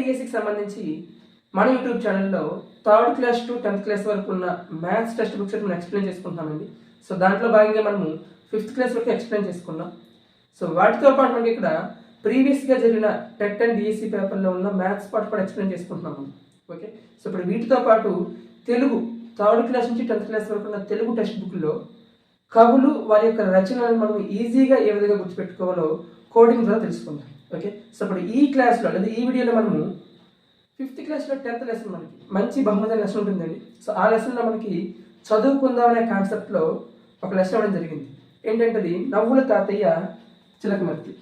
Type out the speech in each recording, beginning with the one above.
డిఎస్సికి సంబంధించి మన యూట్యూబ్ ఛానల్లో third class to tenth class వరకు ఉన్న మ్యాథ్స్ టెక్స్ట్ బుక్స్ మనం ఎక్స్ప్లెయిన్ చేసుకుంటున్నామండి. సో దాంట్లో భాగంగా మనము ఫిఫ్త్ క్లాస్ వరకు ఎక్స్ప్లెయిన్ చేసుకున్నాం. సో వాటితో పాటు మనకి ఇక్కడ ప్రీవియస్గా జరిగిన టెట్ అండ్ డిఎస్సి పేపర్లో ఉన్న మ్యాథ్స్ పార్ట్ కూడా ఎక్స్ప్లెయిన్ చేసుకుంటున్నాము. ఓకే? సో ఇప్పుడు వీటితో పాటు తెలుగు థర్డ్ క్లాస్ నుంచి టెన్త్ క్లాస్ వరకు ఉన్న తెలుగు టెక్స్ట్ బుక్లో కవులు వారి యొక్క రచనలను మనం ఈజీగా ఏ విధంగా గుర్తుపెట్టుకోవాలో కోడింగ్ ద్వారా తెలుసుకుందాం. ఓకే? సో ఇప్పుడు ఈ క్లాస్లో లేదా ఈ వీడియోలో మనము ఫిఫ్త్ క్లాస్లో టెన్త్ లెసన్ మనకి మంచి బహుమతి లెసన్ ఉంటుందండి. సో ఆ లెసన్లో మనకి చదువుకుందాం అనే కాన్సెప్ట్లో ఒక లెసన్ ఇవ్వడం జరిగింది. ఏంటంటే అది నవ్వుల తాతయ్య చిలకమర్తి.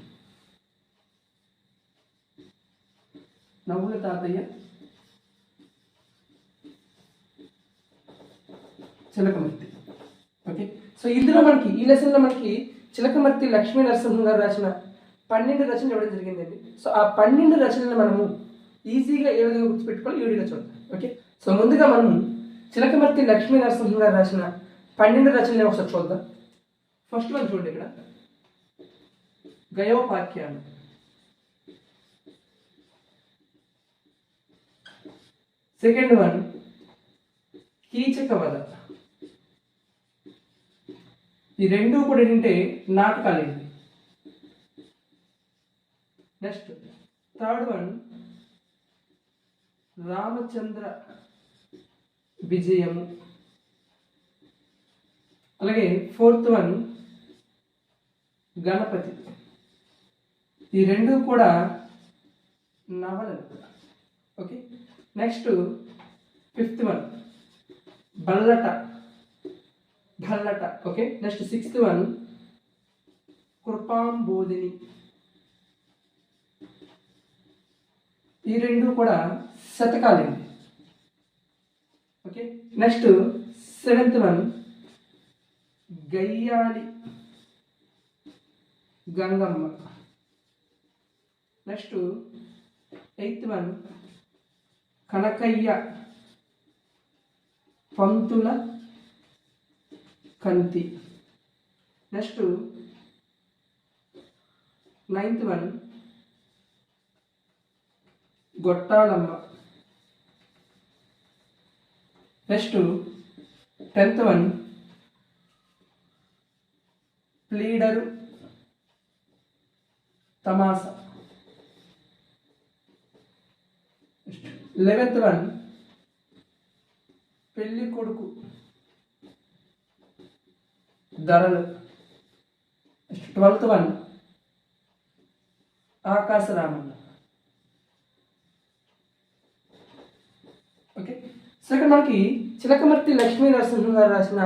నవ్వుల తాతయ్య చిలకమర్తి. ఓకే? సో ఇందులో మనకి ఈ లెసన్లో మనకి చిలకమర్తి లక్ష్మీ నరసింహం గారు రాసిన పన్నెండు రచనలు ఇవ్వడం జరిగిందండి. సో ఆ పన్నెండు రచనలు మనము ఈజీగా ఏ విధంగా గుర్తుపెట్టుకోవాలి ఈ వీడియోలో చూద్దాం. ఓకే? సో ముందుగా మనము చిలకమర్తి లక్ష్మీ నరసింహ గారు రాసిన పన్నెండు రచనలు ఒకసారి చూద్దాం. ఫస్ట్ వన్ చూడండి ఇక్కడ. గయోపాఖ్యానం. సెకండ్ వన్ కీచక వద ఈ రెండు కూడా ఏంటంటే నాటకాలు నెక్స్ట్. థర్డ్ వన్ రామచంద్ర విజయము అలాగే ఫోర్త్ వన్ గణపతి. ఈ రెండు కూడా నవలలు okay? Next fifth one Bhallata. Bhallata okay? Next sixth one Kripambodhini. ఈ రెండు కూడా శతకాలండి. Okay? Next seventh one Gayyali Gangamma. Next eighth one Kanakayya పంతుల కంతి. Next ninth one Gottalamma. Next tenth one pleader తమాసా. Eleventh one పెళ్ళి కొడుకు ధరలు twelfth one Akasaramanna. Okay? So ఇక్కడ మనకి చిలకమర్తి లక్ష్మీ నరసింహం గారు రాసిన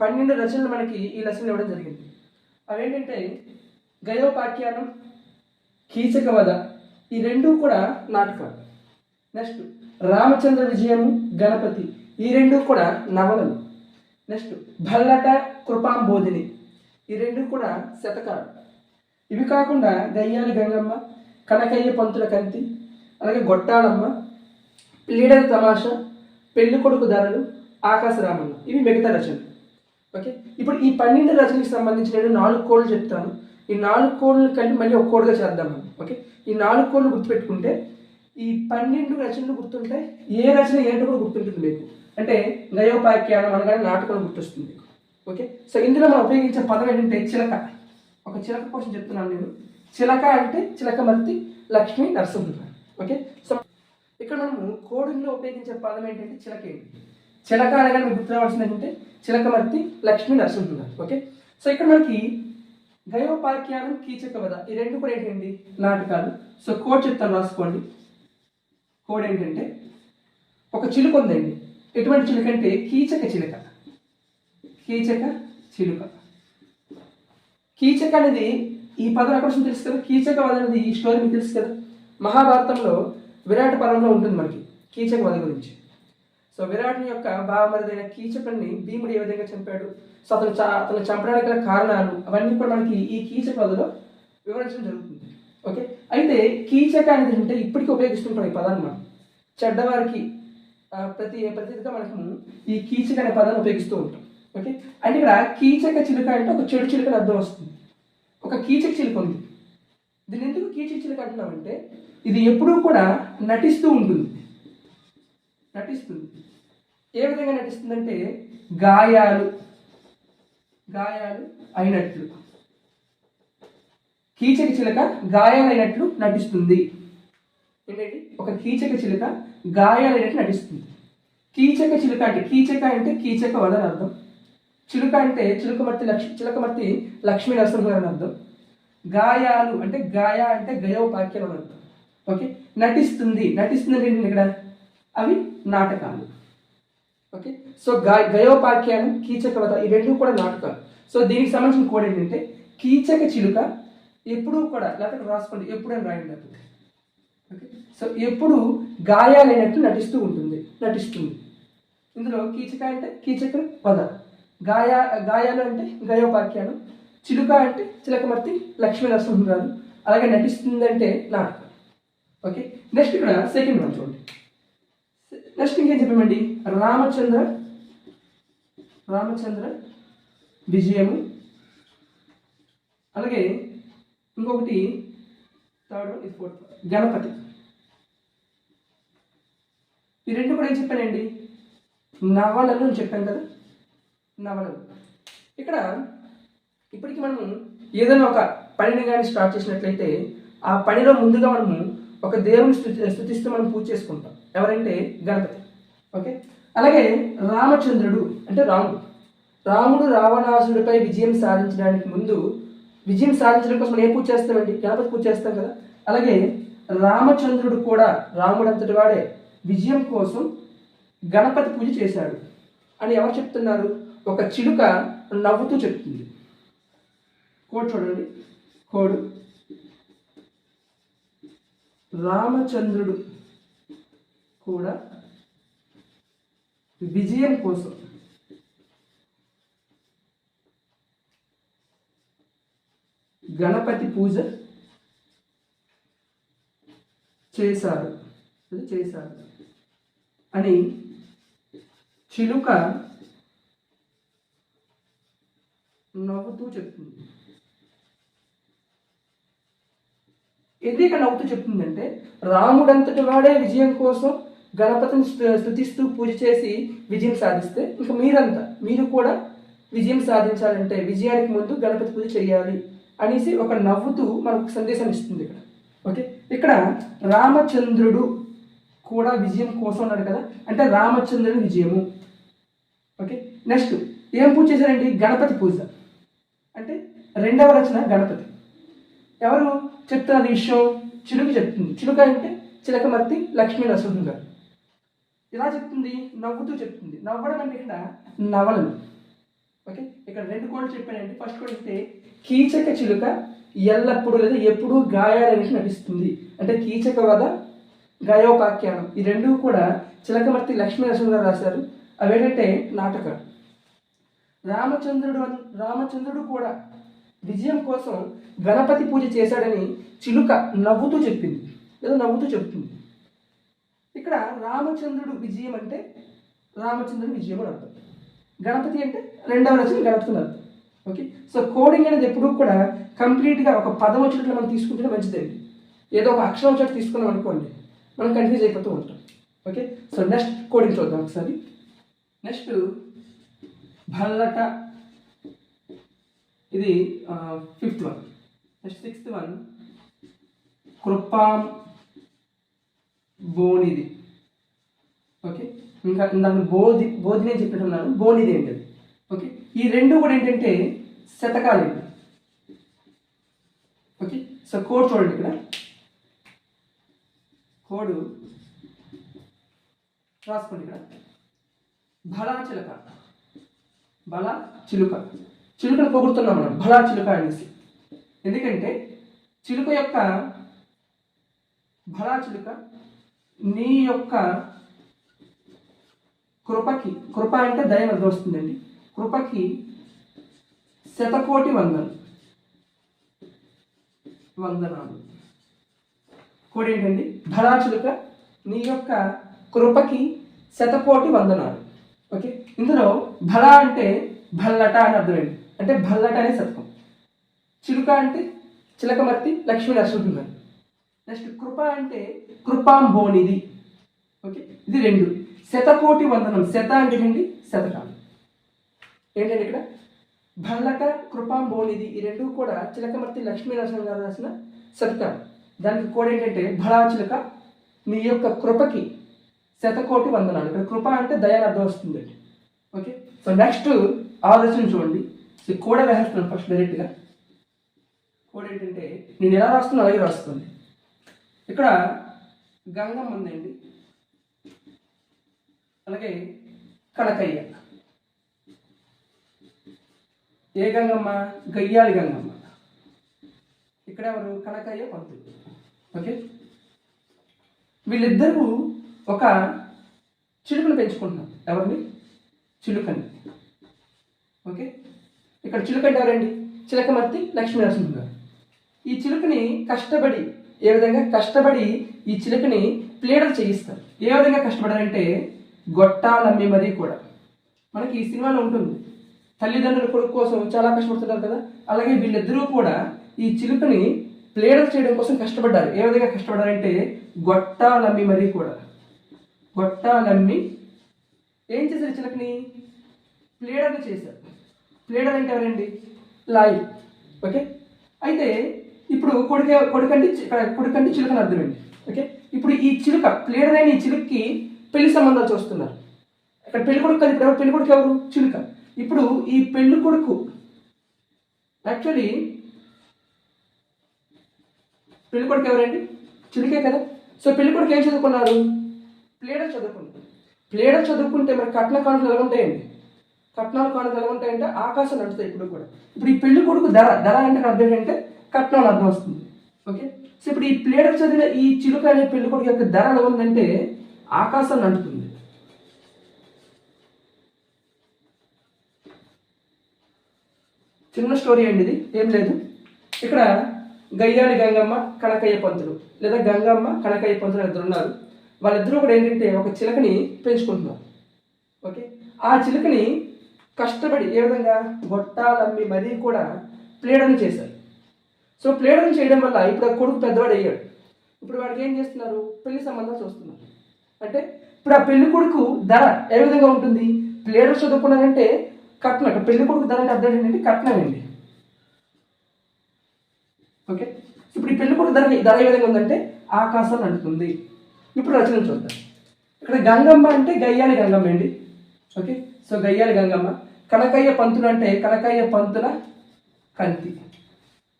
పన్నెండు రచనలు మనకి ఈ లెసన్ ఇవ్వడం జరిగింది. అవేంటంటే గయోపాఖ్యానం కీచక వధ ఈ రెండు కూడా నాటకాలు. నెక్స్ట్ రామచంద్ర విజయము గణపతి ఈ రెండు కూడా నవలలు. నెక్స్ట్ భల్లట కృపాంబోధిని ఈ రెండు కూడా శతకాలు. ఇవి కాకుండా గయ్యాలి గంగమ్మ కనకయ్య పంతుల కంతి అలాగే గొట్టాలమ్మ లీడర్ తమాషా పెళ్ళి కొడుకు ధరలు ఆకాశరామన్న. ఇవి మిగతా రచనలు. ఓకే? ఇప్పుడు ఈ పన్నెండు రచనలకు సంబంధించి నేను నాలుగు కోళ్ళు చెప్తాను. ఈ నాలుగు కోళ్ళు కలిపి మళ్ళీ ఒక కోడ్గా చేద్దాం ఓకే? ఈ నాలుగు కోళ్ళు గుర్తుపెట్టుకుంటే ఈ పన్నెండు రచనలు గుర్తుంటే ఏ రచన ఏంటో కూడా గుర్తుంటుంది మీకు. అంటే గయోపాఖ్యానం అనగానే నాటకం గుర్తొస్తుంది మీకు. ఓకే? సో ఇందులో మనం ఉపయోగించే పదం ఏంటంటే చిలక. ఒక చిలక కోసం చెప్తున్నాను నేను. చిలక అంటే చిలకమర్తి లక్ష్మీ నరసింహ ఓకే? సో ఇక్కడ మనము కోడింగ్లో ఉపయోగించే పదం ఏంటంటే చిలక ఏంటి చిలక అనగా మీకు గుర్తు రావాల్సింది ఏంటంటే చిలకమర్తి లక్ష్మీ నరసింహ ఓకే? సో ఇక్కడ మనకి గయోపాఖ్యానం కీచక వధ ఈ రెండు కూడా ఏంటండి? నాటకాలు సో కోడ్ చెప్తాను రాసుకోండి. కోడ్ ఏంటంటే ఒక చిలుక ఉందండి. ఎటువంటి చిలుక అంటే కీచక చిలుక. కీచక చిలుక. కీచక అనేది ఈ పదం ఎక్కడ తెలుసు కదా? కీచక వధ అనేది ఈ స్టోరీ మీకు తెలుసు కదా? మహాభారతంలో విరాట్ పదంలో ఉంటుంది మనకి కీచక వధ గురించి. సో విరాట్ని యొక్క బావమరిదైన కీచకుడిని భీముడు ఏ విధంగా చంపాడు? సో అతను చా అతను చంపడానికి గల కారణాలు అవన్నీ కూడా మనకి ఈ కీచక వధలో వివరించడం జరుగుతుంది. ఓకే? అయితే కీచక అనేది అంటే ఇప్పటికీ ఉపయోగిస్తుంటాం ఈ పదాన్ని మనం చెడ్డవారికి ప్రతి ప్రతిగా మనము ఈ కీచక అనే పదాన్ని ఉపయోగిస్తూ ఉంటాం. ఓకే? అంటే ఇక్కడ కీచక చిలుక అంటే ఒక చెడు చిలుక అర్థం వస్తుంది. ఒక కీచక చిలుక ఉంది. దీన్ని ఎందుకు కీచక చిలుక అంటున్నామంటే ఇది ఎప్పుడూ కూడా నటిస్తూ ఉంటుంది. నటిస్తుంది. ఏ విధంగా నటిస్తుందంటే గాయాలు గాయాలు అయినట్లు. కీచక చిలుక గాయాలైనట్లు నటిస్తుంది. ఏంటంటే ఒక కీచక చిలుక గాయాలైనట్లు నటిస్తుంది. కీచక చిలుక అంటే కీచక అంటే కీచక వదన అర్థం. చిలుక అంటే చిలుకమర్తి లక్ష్మి చిలకమర్తి లక్ష్మీ నరసింహ అని అర్థం. గాయాలు అంటే గాయ అంటే గయోపాక్యం అని ఓకే? నటిస్తుంది. నటిస్తుంది ఏంటి ఇక్కడ? అవి నాటకాలు. ఓకే? సో గా గయోపాఖ్యానం కీచక ఈ రెండు కూడా నాటకాలు. సో దీనికి సంబంధించిన కోడ్ ఏంటంటే కీచక చిలుక ఎప్పుడూ కూడా లేకపోతే రాసుకోండి. ఎప్పుడైనా రాయండి లేకపోతే ఓకే? సో ఎప్పుడు గాయాలైనట్టు నటిస్తూ ఉంటుంది. నటిస్తుంది. ఇందులో కీచక అంటే కీచక పద గాయా గాయాలు అంటే గయోపాఖ్యానం చిలుక అంటే చిలకమర్తి లక్ష్మీ నరసింహరాజు అలాగే నటిస్తుందంటే నాటకం. ఓకే నెక్స్ట్ ఇక్కడ సెకండ్ వన్ చూడండి. నెక్స్ట్ ఇంకేం చెప్పామండి? రామచంద్ర రామచంద్ర విజయము. అలాగే ఇంకొకటి థర్డ్ వన్ ఇది ఫోర్త్ గణపతి. ఈ రెండు కూడా ఏం చెప్పానండి? నవలలు అని చెప్పాను కదా? నవలలు. ఇక్కడ ఇప్పటికి మనము ఏదైనా ఒక పనిని కానీ స్టార్ట్ చేసినట్లయితే ఆ పనిలో ముందుగా మనము ఒక దేవుని స్థుతి స్థుతిస్తూ మనం పూజ చేసుకుంటాం. ఎవరంటే గణపతి. ఓకే? అలాగే రామచంద్రుడు అంటే రాముడు. రాముడు రావణాసుడిపై విజయం సాధించడానికి ముందు విజయం సాధించడం కోసం మనం ఏ పూజ చేస్తామండి? గణపతి పూజ చేస్తాం కదా? అలాగే రామచంద్రుడు కూడా రాముడు అంతటి వాడే విజయం కోసం గణపతి పూజ చేశాడు. అని ఎవరు చెప్తున్నారు? ఒక చిలుక నవ్వుతూ చెప్తుంది. కోడ్ చూడండి. కోడ్. రామచంద్రుడు కూడా విజయం కోసం గణపతి పూజ చేశారు. చేశారు. అని చిలుక నవ్వుతూ చెప్తుంది. ఎందుకు నవ్వుతూ చెప్తుందంటే రాముడంతటి వాడే విజయం కోసం గణపతిని స్థుతిస్తూ స్తుతిస్తూ పూజ చేసి విజయం సాధిస్తే ఇంకా మీరంతా మీరు కూడా విజయం సాధించాలంటే విజయానికి ముందు గణపతి పూజ చేయాలి అనేసి ఒక నవ్వుతూ మనకు సందేశం ఇస్తుంది ఇక్కడ. ఓకే? ఇక్కడ రామచంద్రుడు కూడా విజయం కోసం అన్నాడు కదా? అంటే రామచంద్రుడు విజయము. ఓకే? నెక్స్ట్ ఏం పూజ చేశారండి? గణపతి పూజ. అంటే రెండవ రచన గణపతి. ఎవరు? చెప్తున్నది విషయం చిలుక చెప్తుంది. చిలుక అంటే చిలకమర్తి లక్ష్మీ నరసింహ గారు ఇలా చెప్తుంది నవ్వుతూ చెప్తుంది. నవ్వడం అంటే ఇక్కడ నవలలు. ఓకే? ఇక్కడ రెండు కోడ్లు చెప్పానండి. ఫస్ట్ కోడ్ అయితే కీచక చిలుక ఎల్లప్పుడూ లేదా ఎప్పుడూ గాయాలని నటిస్తుంది. అంటే కీచక వధ గాయోపాఖ్యానం. ఈ రెండు కూడా చిలకమర్తి లక్ష్మీ నరసింహ గారు రాశారు. అవేంటంటే నాటకాలు. రామచంద్రుడు రామచంద్రుడు కూడా విజయం కోసం గణపతి పూజ చేశాడని చిలుక నవ్వుతూ చెప్పింది. లేదా నవ్వుతూ చెప్తుంది. ఇక్కడ రామచంద్రుడు విజయం అంటే రామచంద్రుడు విజయం అని అర్థం. గణపతి అంటే రెండవ రచన గణపతి అని అర్థం. ఓకే? సో కోడింగ్ అనేది ఎప్పుడూ కూడా కంప్లీట్గా ఒక పదం వచ్చినట్లు మనం తీసుకుంటే మంచిదండి ఏదో ఒక అక్షరం వచ్చేట్టు తీసుకున్నాం అనుకోండి మనం కన్ఫ్యూజ్ అయిపోతూ ఉంటాం. ఓకే? సో నెక్స్ట్ కోడింగ్ చూద్దాం ఒకసారి. నెక్స్ట్ భల్లట ఇది fifth one next sixth one కృపాం బోనిది. ఓకే ఇంకా ఇందాక బోధి బోధి నేను చెప్పినట్టున్నాను బోనిది ఏంటది ఓకే ఈ రెండు కూడా ఏంటంటే శతకాలు ఓకే సో కోడ్ చూడండి ఇక్కడ. కోడు రాసుకోండి ఇక్కడ. బలా చిలక బల చిలుక చిలుకను పొగుడుతున్నాం మనం. బలా చిలుక అనేసి. ఎందుకంటే చిలుక యొక్క బలా చిలుక నీ యొక్క కృపకి కృప అంటే దయ వస్తుందండి కృపకి శతకోటి వందలు. వందనాలు. కూడా ఏంటండి బలా చిలుక నీ యొక్క కృపకి శతకోటి వందనాలు. ఓకే? ఇందులో భల అంటే భల్లట అని అర్థమైంది అంటే భల్లట అనే శతకం చిలుక అంటే చిలకమర్తి లక్ష్మీ నరసింహం గారు నెక్స్ట్ కృప అంటే కృపాంబోనిది ఓకే ఇది రెండు. శతకోటి వందనం. శత అంటే ఏంటి? శతకం ఏంటంటే ఇక్కడ? భల్లట కృపాంబోనిది ఈ రెండు కూడా చిలకమర్తి లక్ష్మీ నరసింహ గారు రాసిన శతకం దానికి కూడా ఏంటంటే భళా చిలక మీ యొక్క కృపకి శతకోటి వందనాలు. ఇక్కడ కృప అంటే దయాన్ని అర్థం వస్తుందండి. ఓకే సో నెక్స్ట్ ఆలోచన చూడండి. సో కూడా రాసేస్తున్నాను ఫస్ట్ డైరెక్ట్గా. కోడ్ ఏంటంటే నేను ఎలా రాస్తున్నా అలాగే రాస్తుంది. ఇక్కడ గంగమ్మ ఉందండి. అలాగే కనకయ్య. ఏ గంగమ్మ? గయ్యాలి గంగమ్మ. ఇక్కడ ఎవరు? కనకయ్య పంతులు. ఓకే? వీళ్ళిద్దరూ ఒక చిలుకను పెంచుకుంటున్నారు. ఎవరిని? చిలుకని. ఓకే? ఇక్కడ చిలుక అంటే ఎవరండి? చిలకమర్తి లక్ష్మీ నరసింహ గారు. ఈ చిలుకని కష్టపడి ఏ విధంగా కష్టపడి ఈ చిలుకని ప్లేడర్ చేయిస్తారు? ఏ విధంగా కష్టపడారంటే గొట్టాలమ్మి మరీ కూడా. మనకి ఈ సినిమాలో ఉంటుంది. తల్లిదండ్రుల కొడుకు కోసం చాలా కష్టపడుతున్నారు కదా? అలాగే వీళ్ళిద్దరూ కూడా ఈ చిలుకని ప్లేడర్ చేయడం కోసం కష్టపడ్డారు. ఏ విధంగా కష్టపడారంటే గొట్టాలమ్మి మరీ కూడా. గొట్టాలమ్మి ఏం చేశారు ఈ చిలుకని? ప్లేడర్ని చేశారు. ప్లేడర్ అంటే ఎవరండి? లాయి. ఓకే? అయితే ఇప్పుడు కొడుక కొడుకంటే కొడుకండి ఇక్కడ కొడుకంటే చిలుకని ఓకే? ఇప్పుడు ఈ చిలుక ప్లేడర్ అయిన ఈ చిలుకకి పెళ్ళి సంబంధాలు చూస్తున్నారు. ఇక్కడ పెళ్ళి కొడుకు కదా ఇప్పుడు ఎవరు? పెళ్ళి కొడుకు ఎవరు? చిలుక. ఇప్పుడు ఈ పెళ్ళి కొడుకు యాక్చువల్లీ పెళ్ళి కొడుకు ఎవరండి? చిలుకే కదా? సో పెళ్ళి కొడుకు ఏం చదువుకున్నారు? ప్లేడర్ చదువుకున్నారు ప్లేడర్ చదువుకుంటే మరి కట్న కానుకలు ఎలా ఉంటాయండి కట్నాలు కానుకలు ఎలా ఉంటాయంటే ఆకాశం నడుస్తాయి ఇప్పుడు కూడా. ఇప్పుడు ఈ పెళ్ళి కొడుకు ధర ధర అంటే అర్థం ఏంటంటే కట్నాలు అర్థం వస్తుంది. ఓకే? సో ఇప్పుడు ఈ ప్లేడర్ చదివిన ఈ చిలుక అనే పెళ్ళి కొడుకు యొక్క ధర ఎలా ఉందంటే ఆకాశం నడుతుంది చిన్న స్టోరీ అండి ఇది ఏం లేదు. ఇక్కడ గయ్యాడి గంగమ్మ కనకయ్య పంతులు లేదా గంగమ్మ కనకయ్య పంతులు ఇద్దరు ఉన్నారు. వాళ్ళిద్దరూ కూడా ఏంటంటే ఒక చిలకని పెంచుకుంటున్నారు. ఓకే? ఆ చిలుకని కష్టపడి ఏ విధంగా గొట్టాలమ్మి మరీ కూడా ప్లేడన్ చేశారు. సో ప్లేడన్ చేయడం వల్ల ఇప్పుడు ఆ కొడుకు పెద్దవాడు అయ్యాడు. ఇప్పుడు వాడికి ఏం చేస్తున్నారు? పెళ్ళి సంబంధాలు చూస్తున్నారు. అంటే ఇప్పుడు ఆ పెళ్ళి కొడుకు ధర ఏ విధంగా ఉంటుంది? ప్లేడర్ చదువుకున్నారంటే కట్నం ఇక్కడ పెళ్ళి కొడుకు ధర అంటే అర్థం ఏంటంటే కట్నం అండి. ఓకే? ఇప్పుడు ఈ పెళ్ళి కొడుకు ధర ధర ఏ విధంగా ఉందంటే ఆకాశం నడుతుంది ఇప్పుడు రచన చూద్దాం. ఇక్కడ గంగమ్మ అంటే గయ్యాలి గంగమ్మ అండి. ఓకే? సో గయ్యాలి గంగమ్మ. కనకయ్య పంతులు అంటే కనకయ్య పంతుల కంతి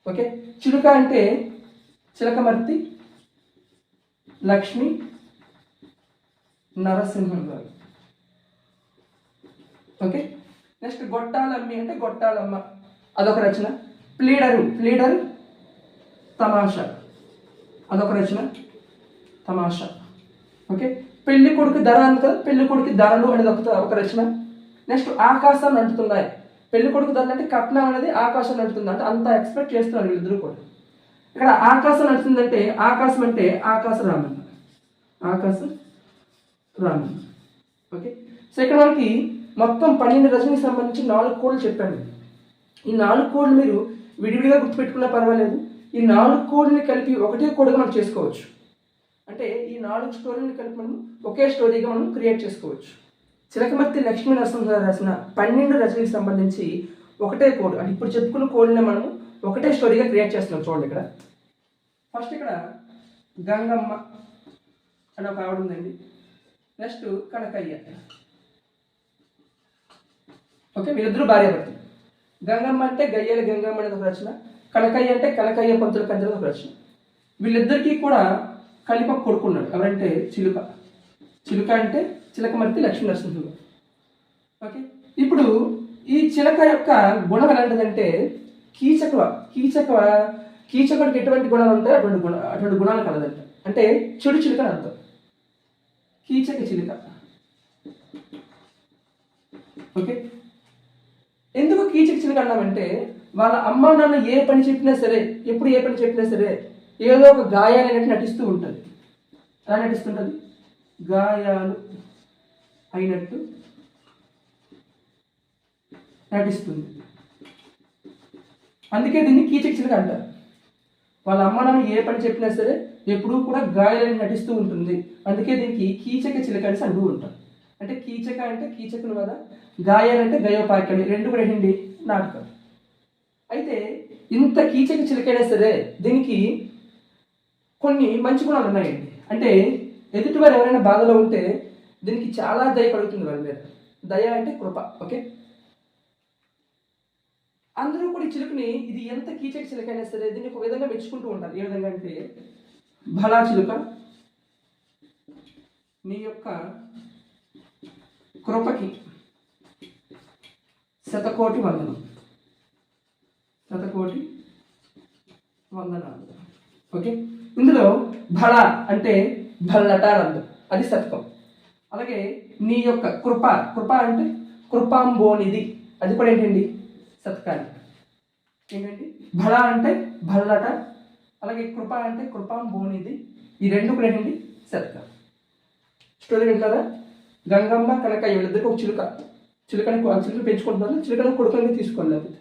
ఓకే? చిలుక అంటే చిలకమర్తి లక్ష్మి నరసింహం గారు. ఓకే? నెక్స్ట్ గొట్టాలమ్మి అంటే గొట్టాలమ్మ. అదొక రచన. ప్లీడరు. ప్లీడరు తమాషా. అదొక రచన. తమాషా. ఓకే? పెళ్ళి కొడుకు ధర అంత పెళ్ళి కొడుకు ధరలు అనేది ఒక ఒక రచన. నెక్స్ట్ ఆకాశం అంటుతున్నాయి. పెళ్ళి కొడుకు ధరలు అంటే కట్నం అనేది ఆకాశం అంటుతుంది. అంటే అంత ఎక్స్పెక్ట్ చేస్తున్నారు వీళ్ళిద్దరు కూడా. ఇక్కడ ఆకాశం నడుతుందంటే ఆకాశం అంటే ఆకాశ రామన్న ఆకాశం రామన్న ఓకే? సో ఇక్కడ మనకి మొత్తం పన్నెండు రచనకి సంబంధించి నాలుగు కోడ్లు చెప్పాను. ఈ నాలుగు కోడ్లు మీరు విడివిడిగా గుర్తుపెట్టుకున్నా పర్వాలేదు. ఈ నాలుగు కోడ్ని కలిపి ఒకటే కోడ్గా మనం చేసుకోవచ్చు. అంటే ఈ నాలుగు స్టోరీని కలిపి మనం ఒకే స్టోరీగా మనం క్రియేట్ చేసుకోవచ్చు. చిలకమర్తి లక్ష్మీ నరసింహరావు రాసిన పన్నెండు రచనలకు సంబంధించి ఒకటే కోడ్ అంటే ఇప్పుడు చెప్పుకున్న కోడ్ని మనం ఒకటే స్టోరీగా క్రియేట్ చేస్తున్నాం చూడండి ఇక్కడ. ఫస్ట్ ఇక్కడ గంగమ్మ అని ఒక ఆవిడ ఉందండి. నెక్స్ట్ కనకయ్య. ఓకే వీళ్ళిద్దరూ భార్యాభర్తలు గంగమ్మ అంటే గయ్యాల గంగమ్మ అనేది ఒక రచన. కనకయ్య అంటే కనకయ్య పంతుల కంచెల ఒక రచన. వీళ్ళిద్దరికీ కూడా కలిప కొడుకున్నాడు. ఎవరంటే చిలుక. చిలుక అంటే చిలకమర్తి లక్ష్మీ నరసింహుడు ఓకే? ఇప్పుడు ఈ చిలక యొక్క గుణం ఎలాంటిదంటే కీచక కీచక కీచకుడికి ఎటువంటి గుణాలు ఉంటాయి అటువంటి గుణ అటువంటి గుణాలు కలదంట. అంటే చెడు చిలుక అని అర్థం. కీచక చిలుక. ఓకే? ఎందుకు కీచక చిలుక అన్నామంటే వాళ్ళ అమ్మ నాన్న ఏ పని చెప్పినా సరే ఎప్పుడు ఏ పని చెప్పినా సరే ఏదో ఒక గాయాలు అనేవి నటిస్తూ ఉంటుంది. ఎలా నటిస్తుంటుంది? గాయాలు. అయినట్టు నటిస్తుంది. అందుకే దీన్ని కీచక చిలక అంటారు. వాళ్ళ అమ్మ నాన్న ఏ పని చెప్పినా సరే ఎప్పుడూ కూడా గాయాలని నటిస్తూ ఉంటుంది. అందుకే దీనికి కీచక చిలక అనేసి అంటూ ఉంటారు అంటే కీచక అంటే కీచకులు కదా? గాయాలంటే గయోపాకని రెండు కూడా ఏంటి నాటకం. అయితే ఇంత కీచక చిలకైనా సరే దీనికి కొన్ని మంచి గుణాలు ఉన్నాయండి. అంటే ఎదుటివారు ఎవరైనా బాధలో ఉంటే దీనికి చాలా దయ కలుగుతుంది వాళ్ళ మీద. దయ అంటే కృప ఓకే? అందరూ కూడా ఈ చిలుకని ఇది ఎంత కీచక చిలుకైనా సరే దీన్ని ఒక విధంగా మెచ్చుకుంటూ ఉంటారు. ఏ విధంగా అంటే భలా చిలుక నీ యొక్క కృపకి శతకోటి వందనం. శతకోటి వందనాలు. ఓకే? ఇందులో భళ అంటే భల్లట అది శతకం. అలాగే నీ యొక్క కృప కృప అంటే కృపాంబోనిది అది కూడా ఏంటండి? సత్కారం. ఏంటండి? బల అంటే బల్లట అలాగే కృప అంటే కృపాంబోనిది ఈ రెండు కూడా ఏంటండి? సత్కారం. స్టోరీ వింటారా? గంగమ్మ కనుక వీళ్ళిద్దరికి ఒక చిలుక. చిలుకని ఆ చిలుక పెంచుకుంటున్నారు చిలుకను కొడుకుని తీసుకోండి లేకపోతే.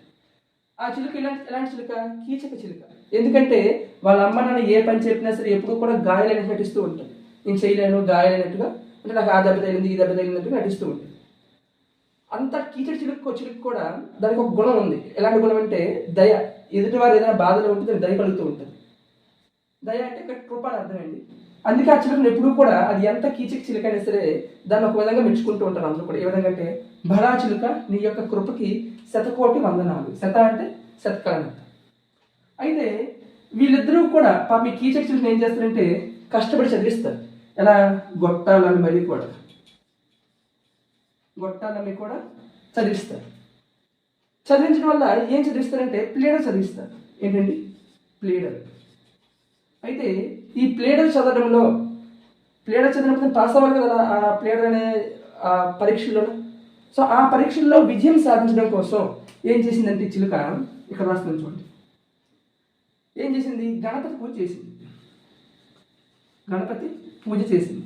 ఆ చిలుక ఇలాంటి ఎలాంటి చిలుక? కీచక చిలుక. ఎందుకంటే వాళ్ళ అమ్మ నాన్న ఏ పని చెప్పినా సరే ఎప్పుడు కూడా గాయాలని నటిస్తూ ఉంటుంది నేను చేయలేను గాయాలైనట్టుగా అంటే నాకు ఆ దెబ్బ తగిలింది ఈ దెబ్బ తగిలినట్టు నటిస్తూ ఉంటుంది అంత కీచడి చిలుకు చిలుక్కు కూడా దానికి ఒక గుణం ఉంది. ఎలాంటి గుణం అంటే దయ. ఎదుటివారు ఏదైనా బాధలో ఉంటే దానికి దయ కలుగుతూ ఉంటుంది. దయ అంటే ఇక్కడ కృప అని అర్థమండి అందుకే ఆ చిలుకను ఎప్పుడూ కూడా అది ఎంత కీచక చిలుక అయినా సరే దాన్ని ఒక విధంగా మెచ్చుకుంటూ ఉంటారు అందరూ కూడా. ఏ విధంగా అంటే బడా చిలుక నీ యొక్క కృపకి శతకోటి వందనాలు. శత అంటే శతకాలం అయితే వీళ్ళిద్దరూ కూడా పాప ఈ కీచక చిలుకను ఏం చేస్తారంటే కష్టపడి చదివిస్తారు. ఎలా గొట్టాలని మరి కూడా? గొట్టాలని కూడా చదివిస్తారు. చదివించడం వల్ల ఏం చదివిస్తారంటే ప్లేడర్ చదివిస్తారు. ఏంటండి? ప్లేడర్. అయితే ఈ ప్లేడర్ చదవడంలో ప్లేడర్ చదివినప్పుడు పాస్ అవ్వాలి కదా ఆ ప్లేడర్ అనే పరీక్షల్లో? సో ఆ పరీక్షల్లో విజయం సాధించడం కోసం ఏం చేసిందంటే చిలుక ఇక్కడ రాస్తుంది చూడండి. ఏం చేసింది? గణపతి పూజ చేసింది. గణపతి పూజ చేసింది.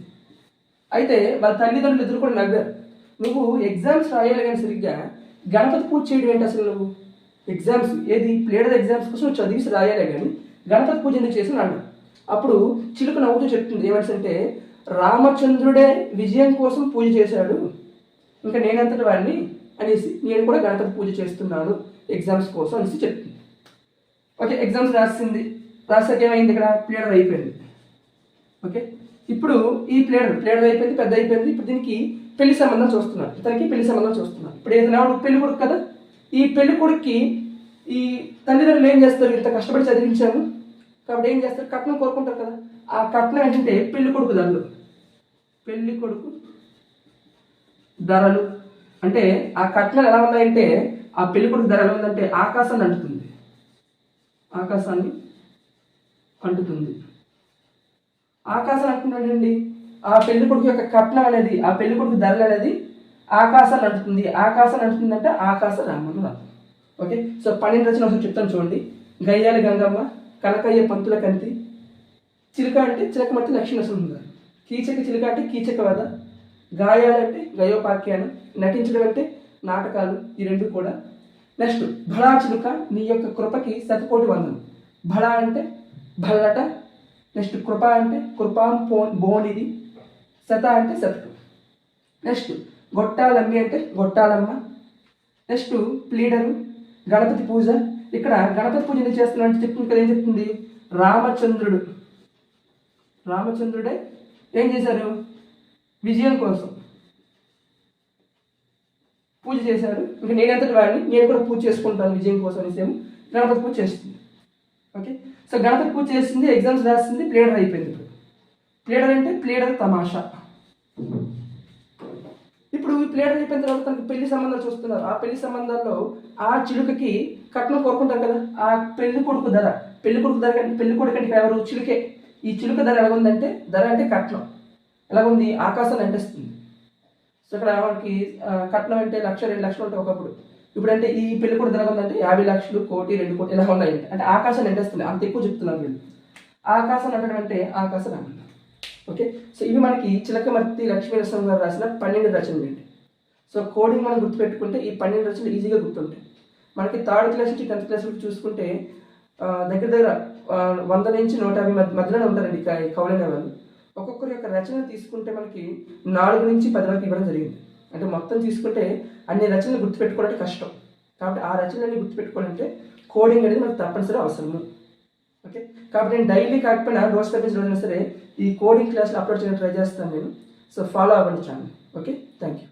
అయితే వాళ్ళ తల్లిదండ్రులు ఇద్దరు కూడా నవ్వారు. నువ్వు ఎగ్జామ్స్ రాయాలి కానీ సరిగ్గా గణపతి పూజ చేయడం ఏంటి అసలు నువ్వు? ఎగ్జామ్స్ ఏది? ప్లేడర్ ఎగ్జామ్స్ కోసం నువ్వు చదివిసి రాయాలి కానీ గణపతి పూజ ఎందుకు చేసి అన్నాడు. అప్పుడు చిలుక నవ్వుతూ చెప్తుంది ఏమంటే రామచంద్రుడే విజయం కోసం పూజ చేశాడు. ఇంకా నేనంతటి వాడిని? అనేసి నేను కూడా గణపతి పూజ చేస్తున్నాను ఎగ్జామ్స్ కోసం అనేసి చెప్తుంది. ఓకే ఎగ్జామ్స్ రాసింది. రాసాక ఏమైంది ఇక్కడ? ప్లేడర్ అయిపోయింది. ఓకే? ఇప్పుడు ఈ ప్లేడర్ ప్లేడర్ అయిపోయింది పెద్ద అయిపోయింది. ఇప్పుడు దీనికి పెళ్ళి సంబంధం చూస్తున్నారు. ఇతనికి పెళ్ళి సంబంధం చూస్తున్నారు. ఇప్పుడు ఏదైనా పెళ్ళి కొడుకు కదా? ఈ పెళ్ళి కొడుక్కి ఈ తల్లిదండ్రులు ఏం చేస్తారు? ఇంత కష్టపడి చదివించాము కాబట్టి ఏం చేస్తారు? కట్నం కోరుకుంటారు కదా? ఆ కట్నం ఏంటంటే పెళ్ళి కొడుకు ధరలు. పెళ్ళి కొడుకు ధరలు. అంటే ఆ కట్నాలు ఎలా ఉన్నాయంటే ఆ పెళ్ళి కొడుకు ధర ఎలా ఉందంటే ఆకాశాన్ని అంటుతుంది. ఆకాశాన్ని అంటుతుంది. ఆకాశం అంటున్నాడండి ఆ పెళ్ళి కొడుకు యొక్క కట్నం అనేది ఆ పెళ్ళి కొడుకు ధరలు అనేది ఆకాశాన్ని అంటుతుంది. ఆకాశాన్ని అంటుందంటే ఆకాశ రామను అర్థం ఓకే? సో పన్నెండు రచన ఒకసారి చెప్తాను చూడండి. గయ్యాలి గంగమ్మ కనకయ్య పంతుల కంతి చిలుక అంటే చిలకమర్తి లక్ష్మీనరసింహ గారు. కీచక చిలుక అంటే కీచక వధ గాయాలంటే గయోపాఖ్యానం నటించడం అంటే నాటకాలు ఈ రెండు కూడా. నెక్స్ట్ భళా చిలుక నీ యొక్క కృపకి శతకోటి వందనం. భళ అంటే భల్లట నెక్స్ట్ కృప అంటే కృపాం పో బోనిది. శత అంటే శతకం నెక్స్ట్ గొట్టాలమ్మి అంటే గొట్టాలమ్మ. నెక్స్ట్ ప్లీడరు గణపతి పూజ. ఇక్కడ గణపతి పూజ ఎందుకు చేస్తున్నా అంటే చెప్తుంది కదా ఏం చెప్తుంది? రామచంద్రుడు. రామచంద్రుడే ఏం చేశారు? విజయం కోసం పూజ చేశాడు. ఇంకా నేనంతటి వాడిని? నేను కూడా పూజ చేసుకుంటాను విజయం కోసం అనేసేమో. గణపతి పూజ చేస్తుంది. ఓకే? సో గణపతి పూజ చేస్తుంది ఎగ్జామ్స్ రాస్తుంది ప్లేడర్ అయిపోయింది ఇప్పుడు. ప్లేడర్ అంటే ప్లేడర్ తమాషా. ఇప్పుడు ఈ ప్లేడర్ అయిపోయిన తర్వాత తనకి పెళ్ళి సంబంధాలు చూస్తున్నారు. ఆ పెళ్ళి సంబంధాల్లో ఆ చిలుకకి కట్నం కోరుకుంటారు కదా ఆ పెళ్ళి కొడుకు ధర. పెళ్ళి కొడుకు ధర కంటే పెళ్ళి కొడుకు అంటే ఎవరు చిలుకే. ఈ చిలుక ధర ఎలా ఉందంటే ధర అంటే కట్నం. ఎలాగుంది? ఆకాశాన్ని అంటిస్తుంది. సో ఇక్కడ మనకి కట్నం అంటే లక్ష రెండు లక్షలు ఉంటాయి ఒకప్పుడు. ఇప్పుడు అంటే ఈ పెళ్ళి కూడా ధర ఉందంటే యాభై లక్షలు కోటి రెండు కోటి ఇలా ఉన్నాయి. అంటే ఆకాశాన్ని ఎంటేస్తుంది అంత ఎక్కువ చెప్తున్నారు వీళ్ళు. ఆకాశం అంటడం అంటే ఆకాశ రామన్న ఓకే? సో ఇవి మనకి చిలకమర్తి లక్ష్మీనరసింహ గారు రాసిన పన్నెండు రచనలు అండి. సో కోడింగ్ మనం గుర్తుపెట్టుకుంటే ఈ పన్నెండు రచనలు ఈజీగా గుర్తుంటాయి. మనకి థర్డ్ క్లాస్ నుంచి టెన్త్ క్లాస్ వరకు చూసుకుంటే దగ్గర దగ్గర వంద నుంచి నూట యాభై మధ్య మధ్యలోనే ఉంటారండి ఈ వాళ్ళు ఒక్కొక్కరి యొక్క రచన తీసుకుంటే మనకి నాలుగు నుంచి పది వరకు ఇవ్వడం జరిగింది. అంటే మొత్తం తీసుకుంటే అన్ని రచనలు గుర్తుపెట్టుకోవడం కష్టం. కాబట్టి ఆ రచనలన్నీ గుర్తుపెట్టుకోవాలంటే కోడింగ్ అనేది మనకు తప్పనిసరి అవసరము. ఓకే? కాబట్టి నేను డైలీ కాకపోయినా రోజు తప్పించిన రోజైనా సరే ఈ కోడింగ్ క్లాస్లో అప్లోడ్ చేయడానికి ట్రై చేస్తాను నేను. సో ఫాలో అవ్వండి ఛానల్. ఓకే? Thank you